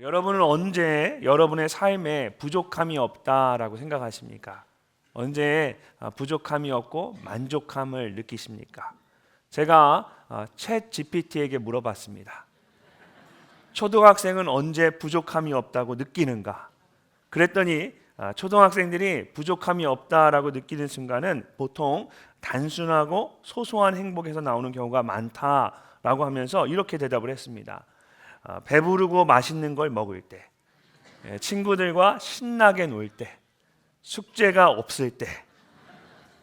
여러분은 언제 여러분의 삶에 부족함이 없다라고 생각하십니까? 언제 아, 부족함이 없고 만족함을 느끼십니까? 제가 아, 챗 GPT에게 물어봤습니다. 초등학생은 언제 부족함이 없다고 느끼는가? 그랬더니 아, 초등학생들이 부족함이 없다라고 느끼는 순간은 보통 단순하고 소소한 행복에서 나오는 경우가 많다라고 하면서 이렇게 대답을 했습니다. 아, 배부르고 맛있는 걸 먹을 때, 예, 친구들과 신나게 놀 때, 숙제가 없을 때,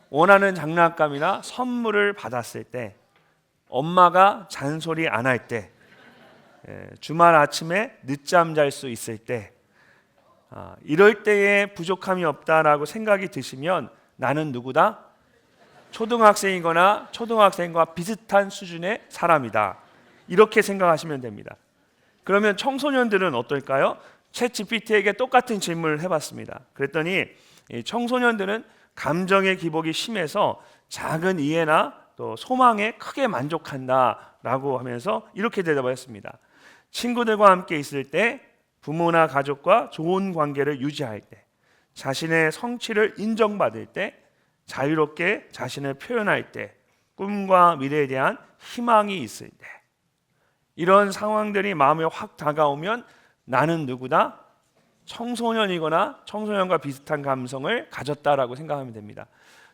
원하는 장난감이나 선물을 받았을 때, 엄마가 잔소리 안 할 때, 예, 주말 아침에 늦잠 잘 수 있을 때, 아, 이럴 때에 부족함이 없다라고 생각이 드시면 나는 누구다? 초등학생이거나 초등학생과 비슷한 수준의 사람이다. 이렇게 생각하시면 됩니다. 그러면 청소년들은 어떨까요? 챗 GPT에게 똑같은 질문을 해봤습니다. 그랬더니 이 청소년들은 감정의 기복이 심해서 작은 이해나 또 소망에 크게 만족한다라고 하면서 이렇게 대답을 했습니다. 친구들과 함께 있을 때 부모나 가족과 좋은 관계를 유지할 때 자신의 성취를 인정받을 때 자유롭게 자신을 표현할 때 꿈과 미래에 대한 희망이 있을 때 이런 상황들이 마음에 확 다가오면 나는 누구다? 청소년이거나 청소년과 비슷한 감성을 가졌다라고 생각하면 됩니다.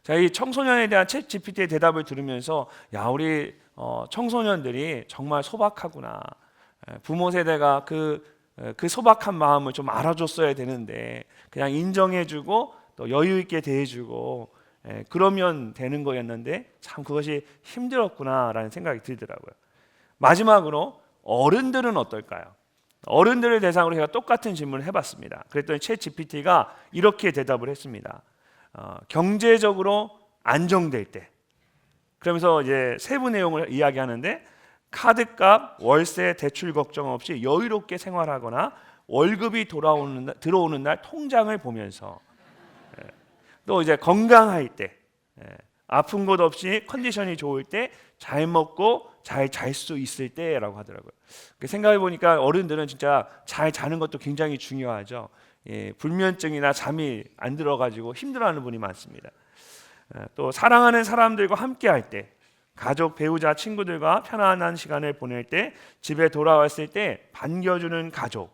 자, 이 청소년에 대한 챗 GPT의 대답을 들으면서 야, 우리 어, 청소년들이 정말 소박하구나. 에, 부모 세대가 그, 에, 그 소박한 마음을 좀 알아줬어야 되는데 그냥 인정해주고 또 여유 있게 대해주고 에, 그러면 되는 거였는데 참 그것이 힘들었구나라는 생각이 들더라고요. 마지막으로 어른들은 어떨까요? 어른들을 대상으로 제가 똑같은 질문을 해봤습니다. 그랬더니 챗 GPT가 이렇게 대답을 했습니다. 어, 경제적으로 안정될 때, 그러면서 이제 세부 내용을 이야기하는데 카드값, 월세, 대출 걱정 없이 여유롭게 생활하거나 월급이 돌아오는 날, 들어오는 날 통장을 보면서 예, 또 이제 건강할 때, 예, 아픈 것 없이 컨디션이 좋을 때 잘 먹고 잘 잘 수 있을 때라고 하더라고요. 생각해 보니까 어른들은 진짜 잘 자는 것도 굉장히 중요하죠. 예, 불면증이나 잠이 안 들어가지고 힘들어하는 분이 많습니다. 예, 또 사랑하는 사람들과 함께할 때, 가족, 배우자, 친구들과 편안한 시간을 보낼 때, 집에 돌아왔을 때 반겨주는 가족,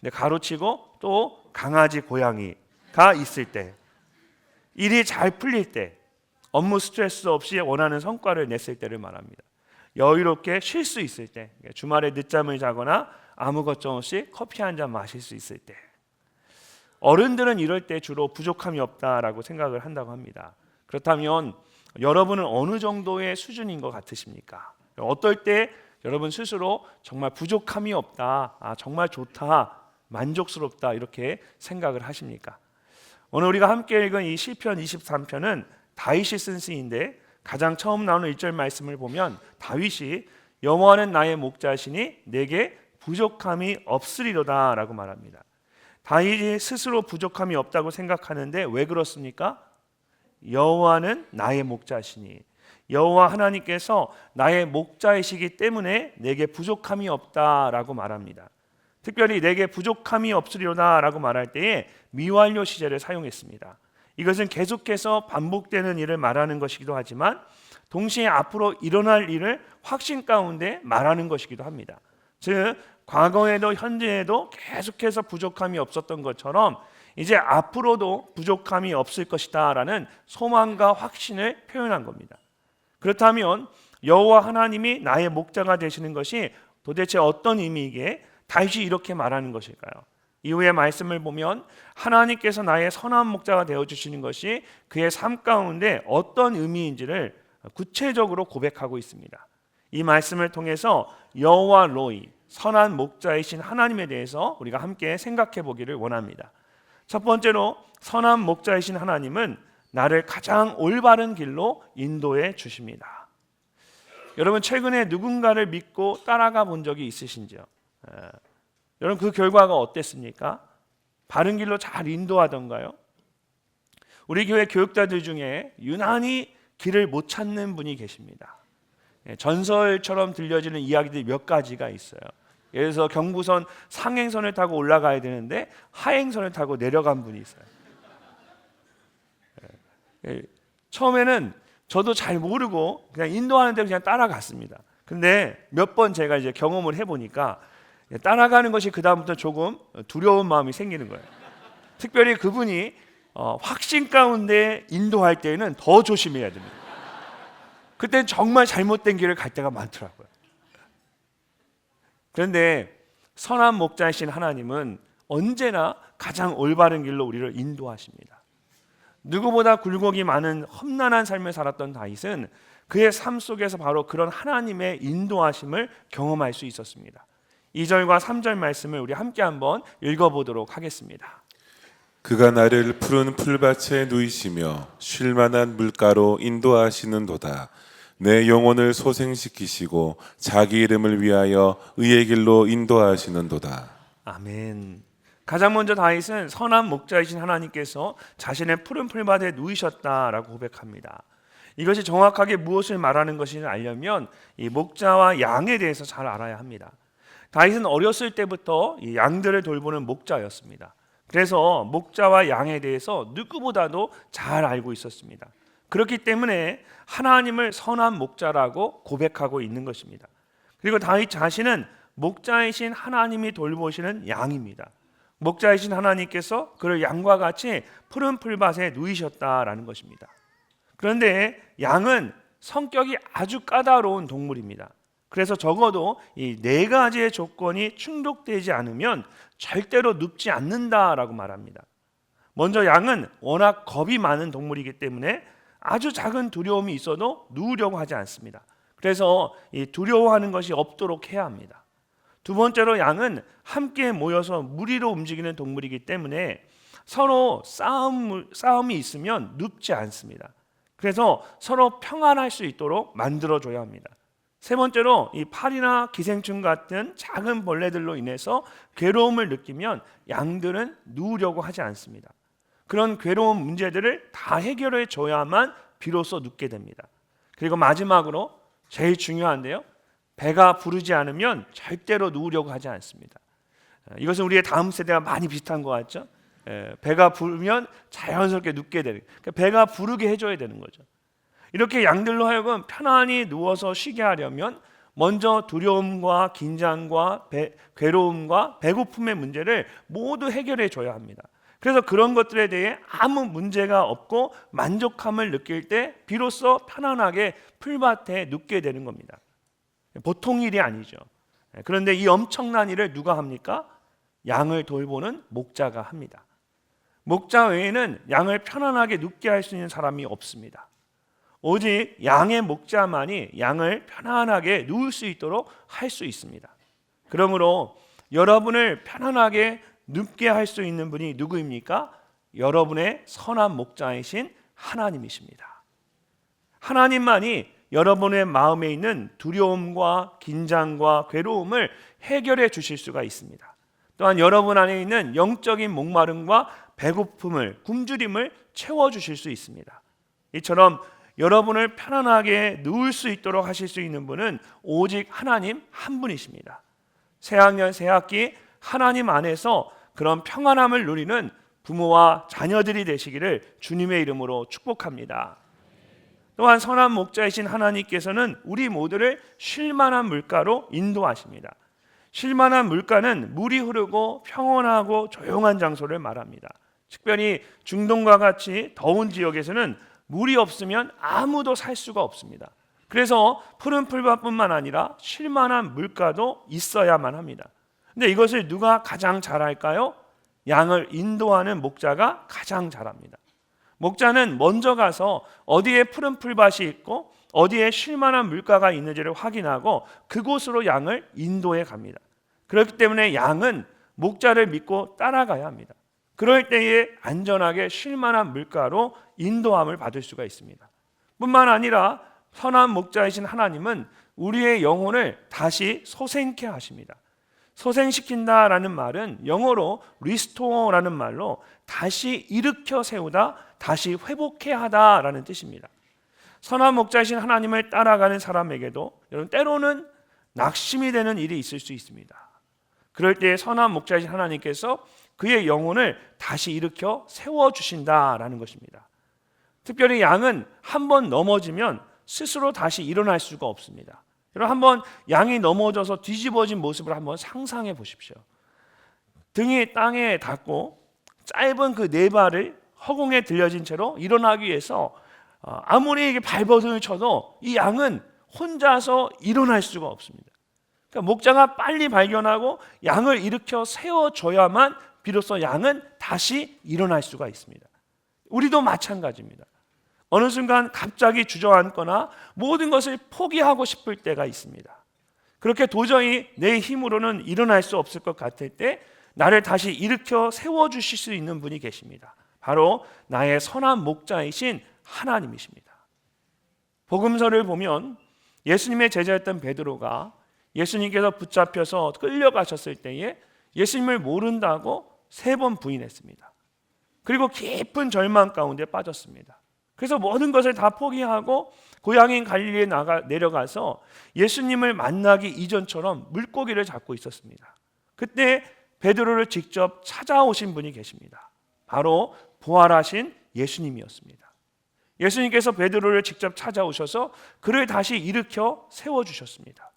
근데 가로치고 또 강아지, 고양이가 있을 때, 일이 잘 풀릴 때, 업무 스트레스 없이 원하는 성과를 냈을 때를 말합니다. 여유롭게 쉴 수 있을 때, 주말에 늦잠을 자거나 아무 걱정 없이 커피 한 잔 마실 수 있을 때. 어른들은 이럴 때 주로 부족함이 없다라고 생각을 한다고 합니다. 그렇다면 여러분은 어느 정도의 수준인 것 같으십니까? 어떨 때 여러분 스스로 정말 부족함이 없다, 아, 정말 좋다, 만족스럽다 이렇게 생각을 하십니까? 오늘 우리가 함께 읽은 이 시편 23편은 다윗이 쓴 시인데 가장 처음 나오는 1절 말씀을 보면 다윗이 여호와는 나의 목자시니 내게 부족함이 없으리로다라고 말합니다. 다윗이 스스로 부족함이 없다고 생각하는데 왜 그렇습니까? 여호와는 나의 목자시니 여호와 하나님께서 나의 목자이시기 때문에 내게 부족함이 없다라고 말합니다. 특별히 내게 부족함이 없으리로다라고 말할 때에 미완료 시제를 사용했습니다. 이것은 계속해서 반복되는 일을 말하는 것이기도 하지만 동시에 앞으로 일어날 일을 확신 가운데 말하는 것이기도 합니다. 즉 과거에도 현재에도 계속해서 부족함이 없었던 것처럼 이제 앞으로도 부족함이 없을 것이다라는 소망과 확신을 표현한 겁니다. 그렇다면 여호와 하나님이 나의 목자가 되시는 것이 도대체 어떤 의미이기에 다시 이렇게 말하는 것일까요? 이후의 말씀을 보면 하나님께서 나의 선한 목자가 되어 주시는 것이 그의 삶 가운데 어떤 의미인지를 구체적으로 고백하고 있습니다. 이 말씀을 통해서 여호와 로이 선한 목자이신 하나님에 대해서 우리가 함께 생각해 보기를 원합니다. 첫 번째로 선한 목자이신 하나님은 나를 가장 올바른 길로 인도해 주십니다. 여러분 최근에 누군가를 믿고 따라가 본 적이 있으신지요? 여러분 그 결과가 어땠습니까? 바른 길로 잘 인도하던가요? 우리 교회 교육자들 중에 유난히 길을 못 찾는 분이 계십니다. 예, 전설처럼 들려지는 이야기들이 몇 가지가 있어요. 예를 들어서 경부선 상행선을 타고 올라가야 되는데 하행선을 타고 내려간 분이 있어요. 예. 예. 처음에는 저도 잘 모르고 그냥 인도하는데 그냥 따라갔습니다. 근데 몇 번 제가 이제 경험을 해보니까 따라가는 것이 그 다음부터 조금 두려운 마음이 생기는 거예요. 특별히 그분이 어, 확신 가운데 인도할 때는 더 조심해야 됩니다. 그때는 정말 잘못된 길을 갈 때가 많더라고요. 그런데 선한 목자이신 하나님은 언제나 가장 올바른 길로 우리를 인도하십니다. 누구보다 굴곡이 많은 험난한 삶을 살았던 다윗은 그의 삶 속에서 바로 그런 하나님의 인도하심을 경험할 수 있었습니다. 2절과 3절 말씀을 우리 함께 한번 읽어보도록 하겠습니다. 그가 나를 푸른 풀밭에 누이시며 쉴 만한 물가로 인도하시는도다. 내 영혼을 소생시키시고 자기 이름을 위하여 의의 길로 인도하시는도다. 아멘. 가장 먼저 다윗은 선한 목자이신 하나님께서 자신의 푸른 풀밭에 누이셨다라고 고백합니다. 이것이 정확하게 무엇을 말하는 것인지 알려면 이 목자와 양에 대해서 잘 알아야 합니다. 다윗은 어렸을 때부터 이 양들을 돌보는 목자였습니다. 그래서 목자와 양에 대해서 누구보다도 잘 알고 있었습니다. 그렇기 때문에 하나님을 선한 목자라고 고백하고 있는 것입니다. 그리고 다윗 자신은 목자이신 하나님이 돌보시는 양입니다. 목자이신 하나님께서 그를 양과 같이 푸른 풀밭에 누이셨다라는 것입니다. 그런데 양은 성격이 아주 까다로운 동물입니다. 그래서 적어도 이 네 가지의 조건이 충족되지 않으면 절대로 눕지 않는다라고 말합니다. 먼저 양은 워낙 겁이 많은 동물이기 때문에 아주 작은 두려움이 있어도 누우려고 하지 않습니다. 그래서 이 두려워하는 것이 없도록 해야 합니다. 두 번째로 양은 함께 모여서 무리로 움직이는 동물이기 때문에 서로 싸움, 싸움이 있으면 눕지 않습니다. 그래서 서로 평안할 수 있도록 만들어줘야 합니다. 세 번째로 이 파리나 기생충 같은 작은 벌레들로 인해서 괴로움을 느끼면 양들은 누우려고 하지 않습니다. 그런 괴로운 문제들을 다 해결해 줘야만 비로소 눕게 됩니다. 그리고 마지막으로 제일 중요한데요. 배가 부르지 않으면 절대로 누우려고 하지 않습니다. 이것은 우리의 다음 세대와 많이 비슷한 것 같죠? 예, 배가 부르면 자연스럽게 눕게 되는. 그러니까 배가 부르게 해줘야 되는 거죠. 이렇게 양들로 하여금 편안히 누워서 쉬게 하려면 먼저 두려움과 긴장과 배, 괴로움과 배고픔의 문제를 모두 해결해 줘야 합니다. 그래서 그런 것들에 대해 아무 문제가 없고 만족함을 느낄 때 비로소 편안하게 풀밭에 눕게 되는 겁니다. 보통 일이 아니죠. 그런데 이 엄청난 일을 누가 합니까? 양을 돌보는 목자가 합니다. 목자 외에는 양을 편안하게 눕게 할 수 있는 사람이 없습니다. 오직 양의 목자만이 양을 편안하게 누울 수 있도록 할 수 있습니다. 그러므로 여러분을 편안하게 눕게 할 수 있는 분이 누구입니까? 여러분의 선한 목자이신 하나님이십니다. 하나님만이 여러분의 마음에 있는 두려움과 긴장과 괴로움을 해결해 주실 수가 있습니다. 또한 여러분 안에 있는 영적인 목마름과 배고픔을 굶주림을 채워 주실 수 있습니다. 이처럼 여러분을 편안하게 누울 수 있도록 하실 수 있는 분은 오직 하나님 한 분이십니다. 새학년 새학기 하나님 안에서 그런 평안함을 누리는 부모와 자녀들이 되시기를 주님의 이름으로 축복합니다. 또한 선한 목자이신 하나님께서는 우리 모두를 쉴만한 물가로 인도하십니다. 쉴만한 물가는 물이 흐르고 평온하고 조용한 장소를 말합니다. 특별히 중동과 같이 더운 지역에서는 물이 없으면 아무도 살 수가 없습니다. 그래서 푸른 풀밭뿐만 아니라 쉴만한 물가도 있어야만 합니다. 근데 이것을 누가 가장 잘할까요? 양을 인도하는 목자가 가장 잘합니다. 목자는 먼저 가서 어디에 푸른 풀밭이 있고 어디에 쉴만한 물가가 있는지를 확인하고 그곳으로 양을 인도해 갑니다. 그렇기 때문에 양은 목자를 믿고 따라가야 합니다. 그럴 때에 안전하게 쉴만한 물가로 인도함을 받을 수가 있습니다. 뿐만 아니라 선한 목자이신 하나님은 우리의 영혼을 다시 소생케 하십니다. 소생시킨다라는 말은 영어로 리스토어라는 말로 다시 일으켜 세우다, 다시 회복해 하다라는 뜻입니다. 선한 목자이신 하나님을 따라가는 사람에게도 여러분 때로는 낙심이 되는 일이 있을 수 있습니다. 그럴 때 선한 목자이신 하나님께서 그의 영혼을 다시 일으켜 세워 주신다라는 것입니다. 특별히 양은 한 번 넘어지면 스스로 다시 일어날 수가 없습니다. 여러분 한번 양이 넘어져서 뒤집어진 모습을 한번 상상해 보십시오. 등이 땅에 닿고 짧은 그 네 발을 허공에 들려진 채로 일어나기 위해서 어, 아무리 이게 발버둥을 쳐도 이 양은 혼자서 일어날 수가 없습니다. 그러니까 목자가 빨리 발견하고 양을 일으켜 세워줘야만 비로소 양은 다시 일어날 수가 있습니다. 우리도 마찬가지입니다. 어느 순간 갑자기 주저앉거나 모든 것을 포기하고 싶을 때가 있습니다. 그렇게 도저히 내 힘으로는 일어날 수 없을 것 같을 때 나를 다시 일으켜 세워 주실 수 있는 분이 계십니다. 바로 나의 선한 목자이신 하나님이십니다. 복음서를 보면 예수님의 제자였던 베드로가 예수님께서 붙잡혀서 끌려가셨을 때에 예수님을 모른다고 세 번 부인했습니다. 그리고 깊은 절망 가운데 빠졌습니다. 그래서 모든 것을 다 포기하고 고향인 갈릴리에 나가 내려가서 예수님을 만나기 이전처럼 물고기를 잡고 있었습니다. 그때 베드로를 직접 찾아오신 분이 계십니다. 바로 부활하신 예수님이었습니다. 예수님께서 베드로를 직접 찾아오셔서 그를 다시 일으켜 세워 주셨습니다.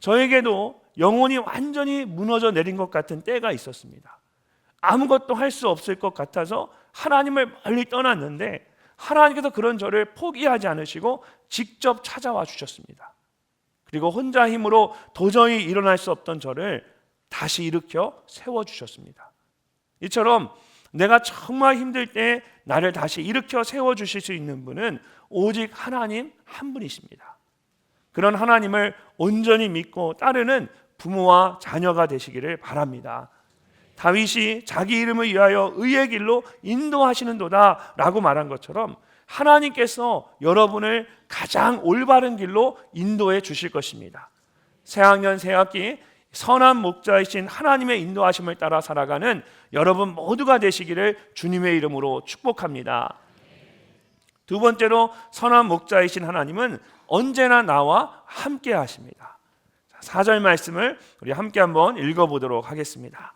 저에게도 영혼이 완전히 무너져 내린 것 같은 때가 있었습니다. 아무것도 할 수 없을 것 같아서 하나님을 멀리 떠났는데 하나님께서 그런 저를 포기하지 않으시고 직접 찾아와 주셨습니다. 그리고 혼자 힘으로 도저히 일어날 수 없던 저를 다시 일으켜 세워 주셨습니다. 이처럼 내가 정말 힘들 때 나를 다시 일으켜 세워 주실 수 있는 분은 오직 하나님 한 분이십니다. 그런 하나님을 온전히 믿고 따르는 부모와 자녀가 되시기를 바랍니다. 다윗이 자기 이름을 위하여 의의 길로 인도하시는도다라고 말한 것처럼 하나님께서 여러분을 가장 올바른 길로 인도해 주실 것입니다. 새학년 새학기 선한 목자이신 하나님의 인도하심을 따라 살아가는 여러분 모두가 되시기를 주님의 이름으로 축복합니다. 두 번째로 선한 목자이신 하나님은 언제나 나와 함께 하십니다. 4절 말씀을 우리 함께 한번 읽어 보도록 하겠습니다.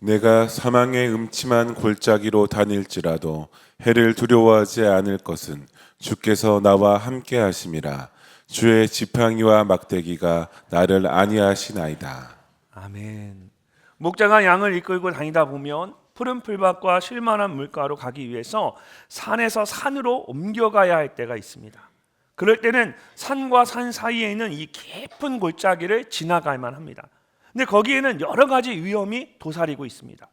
내가 사망의 음침한 골짜기로 다닐지라도 해를 두려워하지 않을 것은 주께서 나와 함께 하심이라 주의 지팡이와 막대기가 나를 안위하시나이다. 아멘. 목자가 양을 이끌고 다니다 보면 푸른 풀밭과 쉴만한 물가로 가기 위해서 산에서 산으로 옮겨가야 할 때가 있습니다. 그럴 때는 산과 산 사이에 있는 이 깊은 골짜기를 지나갈만 합니다. 근데 거기에는 여러 가지 위험이 도사리고 있습니다.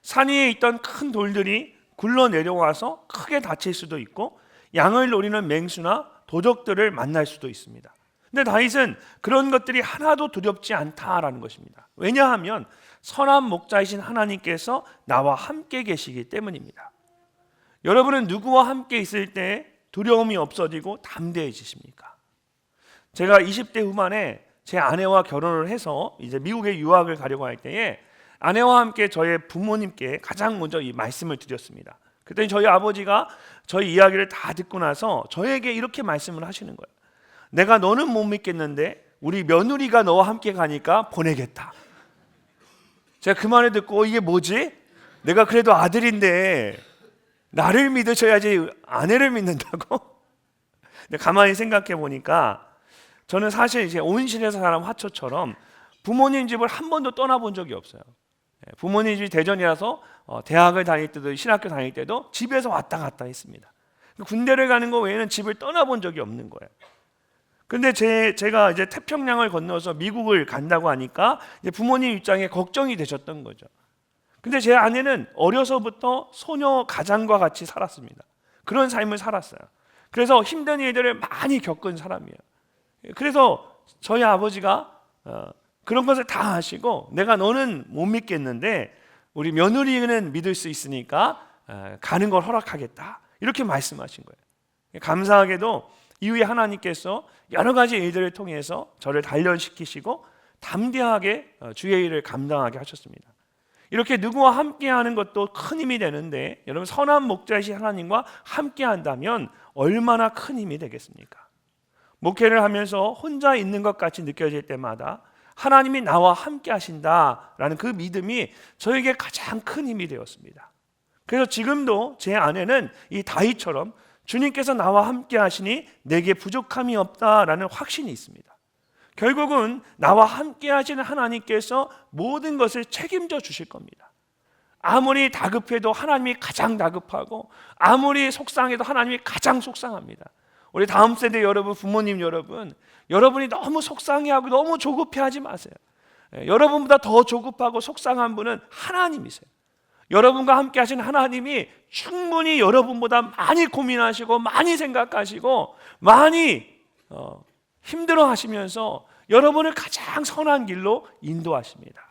산 위에 있던 큰 돌들이 굴러 내려와서 크게 다칠 수도 있고 양을 노리는 맹수나 도적들을 만날 수도 있습니다. 근데 다윗은 그런 것들이 하나도 두렵지 않다라는 것입니다. 왜냐하면 선한 목자이신 하나님께서 나와 함께 계시기 때문입니다. 여러분은 누구와 함께 있을 때 두려움이 없어지고 담대해지십니까? 제가 20대 후반에 제 아내와 결혼을 해서 이제 미국에 유학을 가려고 할 때에 아내와 함께 저의 부모님께 가장 먼저 이 말씀을 드렸습니다. 그랬더니 저희 아버지가 저희 이야기를 다 듣고 나서 저에게 이렇게 말씀을 하시는 거예요. 내가 너는 못 믿겠는데 우리 며느리가 너와 함께 가니까 보내겠다. 제가 그 말을 듣고 이게 뭐지? 내가 그래도 아들인데 나를 믿으셔야지 아내를 믿는다고? 근데 가만히 생각해 보니까 저는 사실 이제 온실에서 사람 화초처럼 부모님 집을 한 번도 떠나본 적이 없어요. 예, 부모님 집이 대전이라서 어, 대학을 다닐 때도 신학교 다닐 때도 집에서 왔다 갔다 했습니다. 군대를 가는 거 외에는 집을 떠나본 적이 없는 거예요. 근데 제, 제가 이제 태평양을 건너서 미국을 간다고 하니까 부모님 입장에 걱정이 되셨던 거죠. 근데 제 아내는 어려서부터 소녀 가장과 같이 살았습니다. 그런 삶을 살았어요. 그래서 힘든 일들을 많이 겪은 사람이에요. 그래서 저희 아버지가 어, 그런 것을 다 하시고 내가 너는 못 믿겠는데 우리 며느리는 믿을 수 있으니까 어, 가는 걸 허락하겠다 이렇게 말씀하신 거예요. 감사하게도 이후에 하나님께서 여러 가지 일들을 통해서 저를 단련시키시고 담대하게 어, 주의 일을 감당하게 하셨습니다. 이렇게 누구와 함께하는 것도 큰 힘이 되는데 여러분 선한 목자이신 하나님과 함께한다면 얼마나 큰 힘이 되겠습니까? 목회를 하면서 혼자 있는 것 같이 느껴질 때마다 하나님이 나와 함께 하신다라는 그 믿음이 저에게 가장 큰 힘이 되었습니다. 그래서 지금도 제 안에는 이 다윗처럼 주님께서 나와 함께 하시니 내게 부족함이 없다라는 확신이 있습니다. 결국은 나와 함께 하시는 하나님께서 모든 것을 책임져 주실 겁니다. 아무리 다급해도 하나님이 가장 다급하고 아무리 속상해도 하나님이 가장 속상합니다. 우리 다음 세대 여러분, 부모님 여러분, 여러분이 너무 속상해하고 너무 조급해하지 마세요. 예, 여러분보다 더 조급하고 속상한 분은 하나님이세요. 여러분과 함께 하신 하나님이 충분히 여러분보다 많이 고민하시고 많이 생각하시고 많이 어, 힘들어 하시면서 여러분을 가장 선한 길로 인도하십니다.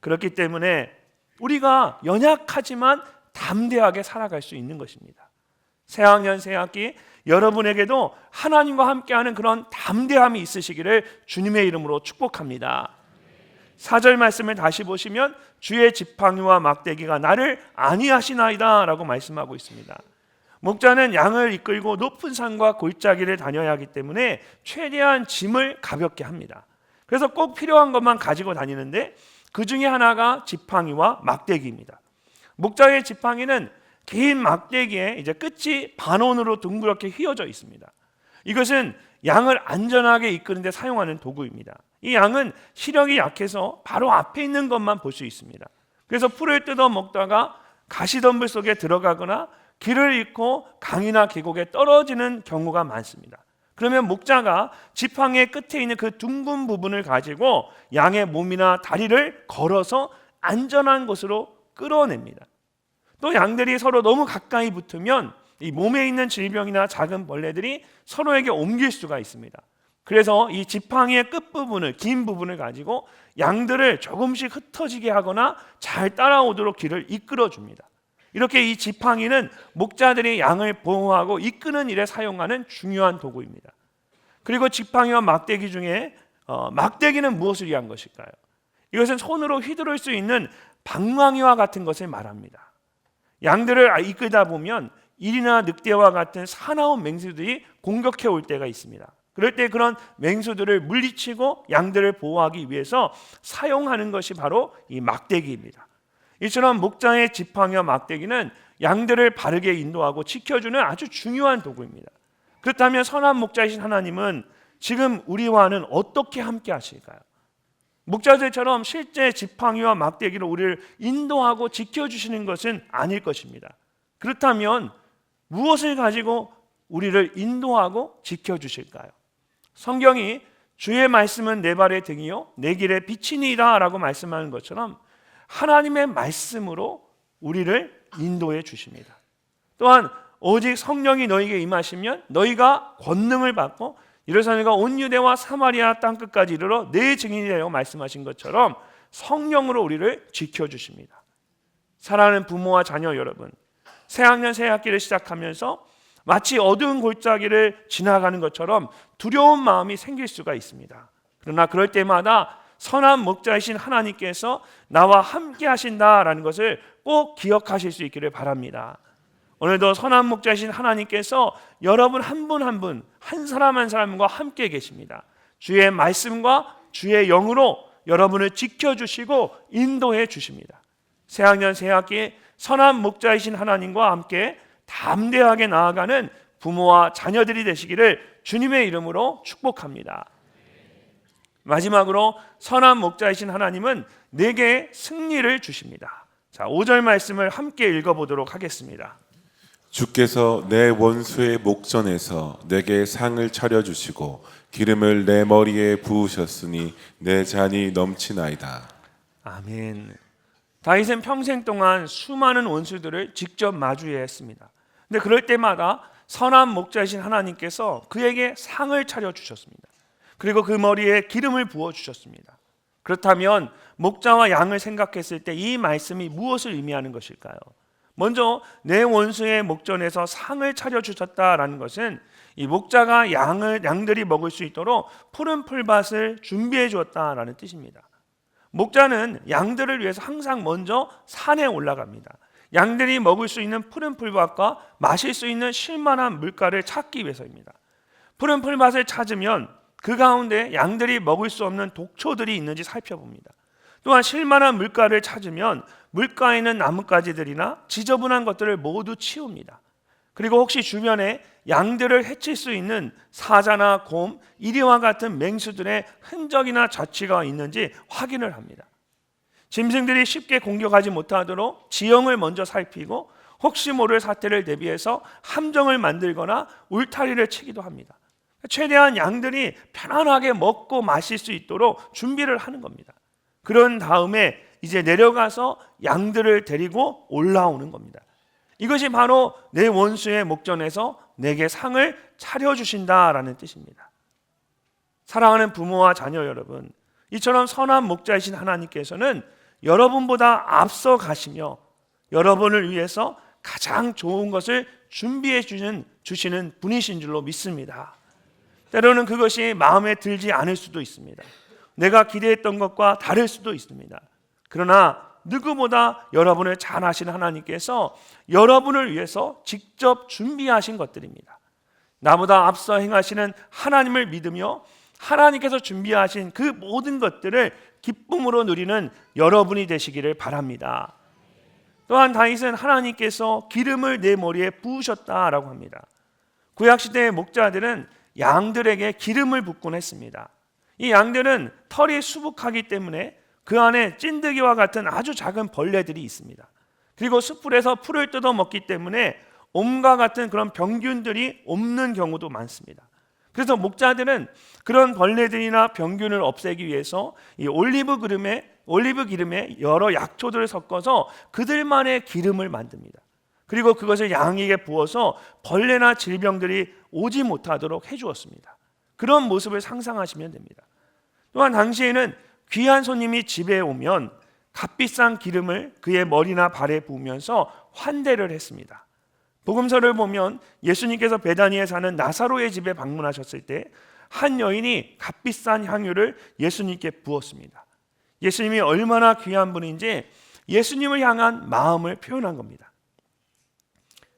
그렇기 때문에 우리가 연약하지만 담대하게 살아갈 수 있는 것입니다. 새학년 새학기 여러분에게도 하나님과 함께하는 그런 담대함이 있으시기를 주님의 이름으로 축복합니다. 사절 말씀을 다시 보시면 주의 지팡이와 막대기가 나를 아니하시나이다라고 말씀하고 있습니다. 목자는 양을 이끌고 높은 산과 골짜기를 다녀야 하기 때문에 최대한 짐을 가볍게 합니다. 그래서 꼭 필요한 것만 가지고 다니는데 그 중에 하나가 지팡이와 막대기입니다. 목자의 지팡이는 긴 막대기에 이제 끝이 반원으로 둥그렇게 휘어져 있습니다. 이것은 양을 안전하게 이끄는 데 사용하는 도구입니다. 이 양은 시력이 약해서 바로 앞에 있는 것만 볼 수 있습니다. 그래서 풀을 뜯어 먹다가 가시덤불 속에 들어가거나 길을 잃고 강이나 계곡에 떨어지는 경우가 많습니다. 그러면 목자가 지팡이의 끝에 있는 그 둥근 부분을 가지고 양의 몸이나 다리를 걸어서 안전한 곳으로 끌어냅니다. 또 양들이 서로 너무 가까이 붙으면 이 몸에 있는 질병이나 작은 벌레들이 서로에게 옮길 수가 있습니다. 그래서 이 지팡이의 끝 부분을 긴 부분을 가지고 양들을 조금씩 흩어지게 하거나 잘 따라오도록 길을 이끌어 줍니다. 이렇게 이 지팡이는 목자들이 양을 보호하고 이끄는 일에 사용하는 중요한 도구입니다. 그리고 지팡이와 막대기 중에 어, 막대기는 무엇을 위한 것일까요? 이것은 손으로 휘두를 수 있는 방망이와 같은 것을 말합니다. 양들을 이끌다 보면 일이나 늑대와 같은 사나운 맹수들이 공격해 올 때가 있습니다. 그럴 때 그런 맹수들을 물리치고 양들을 보호하기 위해서 사용하는 것이 바로 이 막대기입니다. 이처럼 목장의 지팡이와 막대기는 양들을 바르게 인도하고 지켜주는 아주 중요한 도구입니다. 그렇다면 선한 목자이신 하나님은 지금 우리와는 어떻게 함께 하실까요? 목자들처럼 실제 지팡이와 막대기로 우리를 인도하고 지켜주시는 것은 아닐 것입니다. 그렇다면 무엇을 가지고 우리를 인도하고 지켜주실까요? 성경이 주의 말씀은 내 발의 등이요 내 길의 빛이니라 라고 말씀하는 것처럼 하나님의 말씀으로 우리를 인도해 주십니다. 또한 오직 성령이 너에게 임하시면 너희가 권능을 받고 이르사니가 온 유대와 사마리아 땅 끝까지 이르러 내 증인이 되라고 말씀하신 것처럼 성령으로 우리를 지켜 주십니다. 사랑하는 부모와 자녀 여러분, 새 학년 새 학기를 시작하면서 마치 어두운 골짜기를 지나가는 것처럼 두려운 마음이 생길 수가 있습니다. 그러나 그럴 때마다 선한 목자이신 하나님께서 나와 함께 하신다라는 것을 꼭 기억하실 수 있기를 바랍니다. 오늘도 선한 목자이신 하나님께서 여러분 한 분 한 분, 한 사람 한 사람과 함께 계십니다. 주의 말씀과 주의 영으로 여러분을 지켜주시고 인도해 주십니다. 새학년 새학기 선한 목자이신 하나님과 함께 담대하게 나아가는 부모와 자녀들이 되시기를 주님의 이름으로 축복합니다. 마지막으로 선한 목자이신 하나님은 내게 승리를 주십니다. 자, 5절 말씀을 함께 읽어 보도록 하겠습니다. 주께서 내 원수의 목전에서 내게 상을 차려 주시고 기름을 내 머리에 부으셨으니 내 잔이 넘치나이다. 아멘. 다윗은 평생 동안 수많은 원수들을 직접 마주해야 했습니다. 근데 그럴 때마다 선한 목자이신 하나님께서 그에게 상을 차려 주셨습니다. 그리고 그 머리에 기름을 부어 주셨습니다. 그렇다면 목자와 양을 생각했을 때 이 말씀이 무엇을 의미하는 것일까요? 먼저 내 원수의 목전에서 상을 차려 주셨다라는 것은 이 목자가 양을 양들이 먹을 수 있도록 푸른 풀밭을 준비해 주었다라는 뜻입니다. 목자는 양들을 위해서 항상 먼저 산에 올라갑니다. 양들이 먹을 수 있는 푸른 풀밭과 마실 수 있는 쉴만한 물가를 찾기 위해서입니다. 푸른 풀밭을 찾으면 그 가운데 양들이 먹을 수 없는 독초들이 있는지 살펴봅니다. 또한 실만한 물가를 찾으면 물가에 있는 나뭇가지들이나 지저분한 것들을 모두 치웁니다. 그리고 혹시 주변에 양들을 해칠 수 있는 사자나 곰, 이리와 같은 맹수들의 흔적이나 자취가 있는지 확인을 합니다. 짐승들이 쉽게 공격하지 못하도록 지형을 먼저 살피고 혹시 모를 사태를 대비해서 함정을 만들거나 울타리를 치기도 합니다. 최대한 양들이 편안하게 먹고 마실 수 있도록 준비를 하는 겁니다. 그런 다음에 이제 내려가서 양들을 데리고 올라오는 겁니다. 이것이 바로 내 원수의 목전에서 내게 상을 차려주신다라는 뜻입니다. 사랑하는 부모와 자녀 여러분, 이처럼 선한 목자이신 하나님께서는 여러분보다 앞서 가시며 여러분을 위해서 가장 좋은 것을 준비해 주시는, 주시는 분이신 줄로 믿습니다. 때로는 그것이 마음에 들지 않을 수도 있습니다. 내가 기대했던 것과 다를 수도 있습니다. 그러나 누구보다 여러분을 잘 아시는 하나님께서 여러분을 위해서 직접 준비하신 것들입니다. 나보다 앞서 행하시는 하나님을 믿으며 하나님께서 준비하신 그 모든 것들을 기쁨으로 누리는 여러분이 되시기를 바랍니다. 또한 다윗은 하나님께서 기름을 내 머리에 부으셨다라고 합니다. 구약 시대의 목자들은 양들에게 기름을 붓곤 했습니다. 이 양들은 털이 수북하기 때문에 그 안에 찐득이와 같은 아주 작은 벌레들이 있습니다. 그리고 숯불에서 풀을 뜯어 먹기 때문에 옴과 같은 그런 병균들이 없는 경우도 많습니다. 그래서 목자들은 그런 벌레들이나 병균을 없애기 위해서 이 올리브 기름에 올리브 기름에 여러 약초들을 섞어서 그들만의 기름을 만듭니다. 그리고 그것을 양에게 부어서 벌레나 질병들이 오지 못하도록 해 주었습니다. 그런 모습을 상상하시면 됩니다. 또한 당시에는 귀한 손님이 집에 오면 값비싼 기름을 그의 머리나 발에 부으면서 환대를 했습니다. 복음서를 보면 예수님께서 베다니에 사는 나사로의 집에 방문하셨을 때 한 여인이 값비싼 향유를 예수님께 부었습니다. 예수님이 얼마나 귀한 분인지 예수님을 향한 마음을 표현한 겁니다.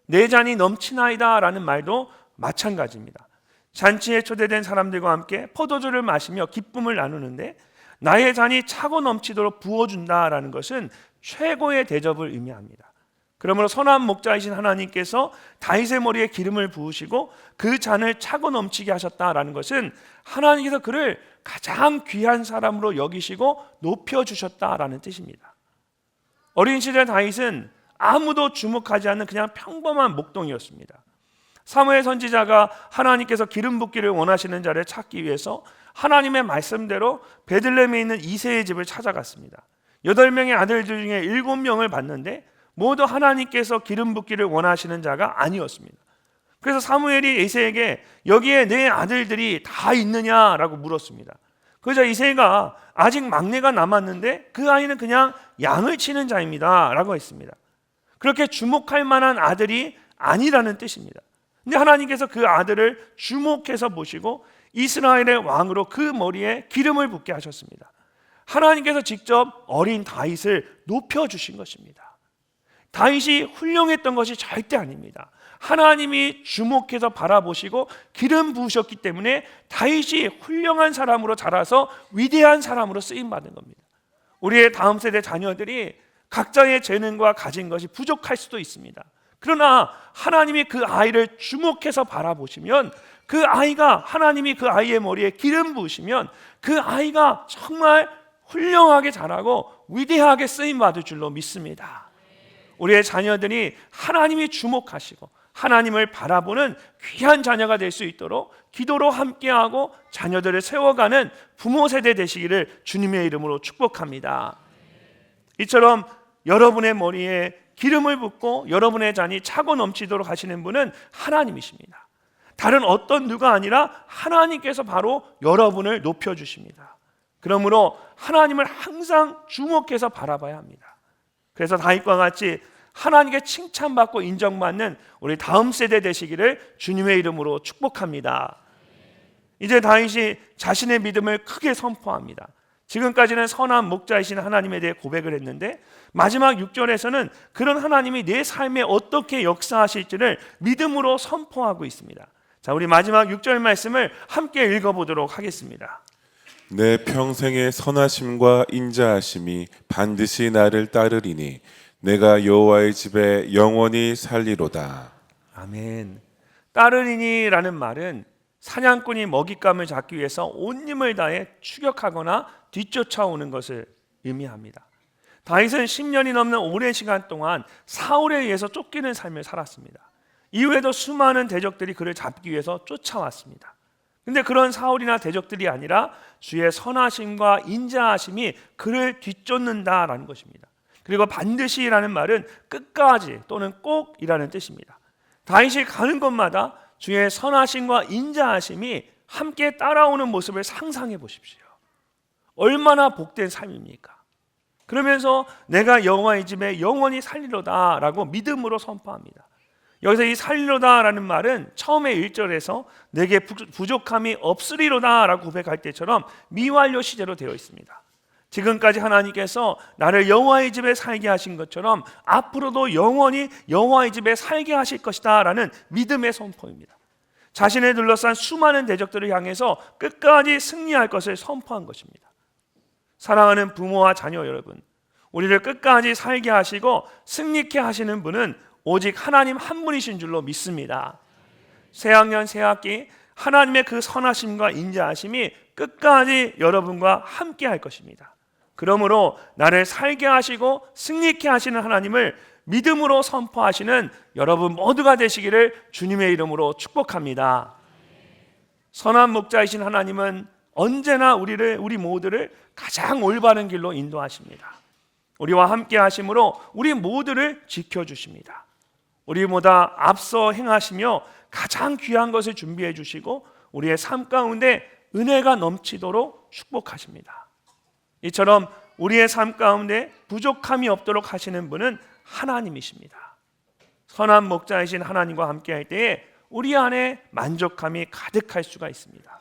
내 잔이 넘치나이다라는 말도 마찬가지입니다. 잔치에 초대된 사람들과 함께 포도주를 마시며 기쁨을 나누는데 나의 잔이 차고 넘치도록 부어준다라는 것은 최고의 대접을 의미합니다. 그러므로 선한 목자이신 하나님께서 다윗의 머리에 기름을 부으시고 그 잔을 차고 넘치게 하셨다라는 것은 하나님께서 그를 가장 귀한 사람으로 여기시고 높여 주셨다라는 뜻입니다. 어린 시절 다윗은 아무도 주목하지 않는 그냥 평범한 목동이었습니다. 사무엘 선지자가 하나님께서 기름 붓기를 원하시는 자를 찾기 위해서 하나님의 말씀대로 베들레헴에 있는 이세의 집을 찾아갔습니다. 여덟 명의 아들들 중에 일곱 명을 봤는데 모두 하나님께서 기름 붓기를 원하시는 자가 아니었습니다. 그래서 사무엘이 이세에게 여기에 내 아들들이 다 있느냐라고 물었습니다. 그러자 이세가 아직 막내가 남았는데 그 아이는 그냥 양을 치는 자입니다라고 했습니다. 그렇게 주목할 만한 아들이 아니라는 뜻입니다. 근데 하나님께서 그 아들을 주목해서 보시고 이스라엘의 왕으로 그 머리에 기름을 붓게 하셨습니다. 하나님께서 직접 어린 다윗을 높여 주신 것입니다. 다윗이 훌륭했던 것이 절대 아닙니다. 하나님이 주목해서 바라보시고 기름 부으셨기 때문에 다윗이 훌륭한 사람으로 자라서 위대한 사람으로 쓰임 받은 겁니다. 우리의 다음 세대 자녀들이 각자의 재능과 가진 것이 부족할 수도 있습니다. 그러나 하나님이 그 아이를 주목해서 바라보시면 그 아이가 하나님이 그 아이의 머리에 기름 부으시면 그 아이가 정말 훌륭하게 자라고 위대하게 쓰임 받을 줄로 믿습니다. 우리의 자녀들이 하나님이 주목하시고 하나님을 바라보는 귀한 자녀가 될 수 있도록 기도로 함께하고 자녀들을 세워가는 부모 세대 되시기를 주님의 이름으로 축복합니다. 이처럼 여러분의 머리에 기름을 붓고 여러분의 잔이 차고 넘치도록 하시는 분은 하나님이십니다. 다른 어떤 누가 아니라 하나님께서 바로 여러분을 높여 주십니다. 그러므로 하나님을 항상 주목해서 바라봐야 합니다. 그래서 다윗과 같이 하나님께 칭찬받고 인정받는 우리 다음 세대 되시기를 주님의 이름으로 축복합니다. 이제 다윗이 자신의 믿음을 크게 선포합니다. 지금까지는 선한 목자이신 하나님에 대해 고백을 했는데 마지막 6절에서는 그런 하나님이 내 삶에 어떻게 역사하실지를 믿음으로 선포하고 있습니다. 자, 우리 마지막 6절 말씀을 함께 읽어보도록 하겠습니다. 내 평생의 선하심과 인자하심이 반드시 나를 따르리니 내가 여호와의 집에 영원히 살리로다. 아멘. 따르리니라는 말은 사냥꾼이 먹잇감을 잡기 위해서 온 힘을 다해 추격하거나 뒤쫓아오는 것을 의미합니다. 다윗은 10년이 넘는 오랜 시간 동안 사울에 의해서 쫓기는 삶을 살았습니다. 이후에도 수많은 대적들이 그를 잡기 위해서 쫓아왔습니다. 근데 그런 사울이나 대적들이 아니라 주의 선하심과 인자하심이 그를 뒤쫓는다라는 것입니다. 그리고 반드시라는 말은 끝까지 또는 꼭이라는 뜻입니다. 다윗이 가는 곳마다 주의 선하심과 인자하심이 함께 따라오는 모습을 상상해 보십시오. 얼마나 복된 삶입니까? 그러면서 내가 여호와의 집에 영원히 살리로다라고 믿음으로 선포합니다. 여기서 이 살리로다라는 말은 처음에 1절에서 내게 부- 부족함이 없으리로다라고 고백할 때처럼 미완료 시제로 되어 있습니다. 지금까지 하나님께서 나를 여호와의 집에 살게 하신 것처럼 앞으로도 영원히 여호와의 집에 살게 하실 것이다라는 믿음의 선포입니다. 자신을 둘러싼 수많은 대적들을 향해서 끝까지 승리할 것을 선포한 것입니다. 사랑하는 부모와 자녀 여러분, 우리를 끝까지 살게 하시고 승리케 하시는 분은 오직 하나님 한 분이신 줄로 믿습니다. 새학년 새학기 하나님의 그 선하심과 인자하심이 끝까지 여러분과 함께 할 것입니다. 그러므로 나를 살게 하시고 승리케 하시는 하나님을 믿음으로 선포하시는 여러분 모두가 되시기를 주님의 이름으로 축복합니다. 선한 목자이신 하나님은 언제나 우리를 우리 모두를 가장 올바른 길로 인도하십니다. 우리와 함께 하심으로 우리 모두를 지켜 주십니다. 우리보다 앞서 행하시며 가장 귀한 것을 준비해 주시고 우리의 삶 가운데 은혜가 넘치도록 축복하십니다. 이처럼 우리의 삶 가운데 부족함이 없도록 하시는 분은 하나님이십니다. 선한 목자이신 하나님과 함께 할 때에 우리 안에 만족함이 가득할 수가 있습니다.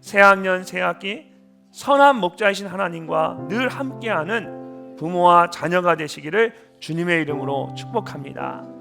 새학년 새학기 선한 목자이신 하나님과 늘 함께하는 부모와 자녀가 되시기를 주님의 이름으로 축복합니다.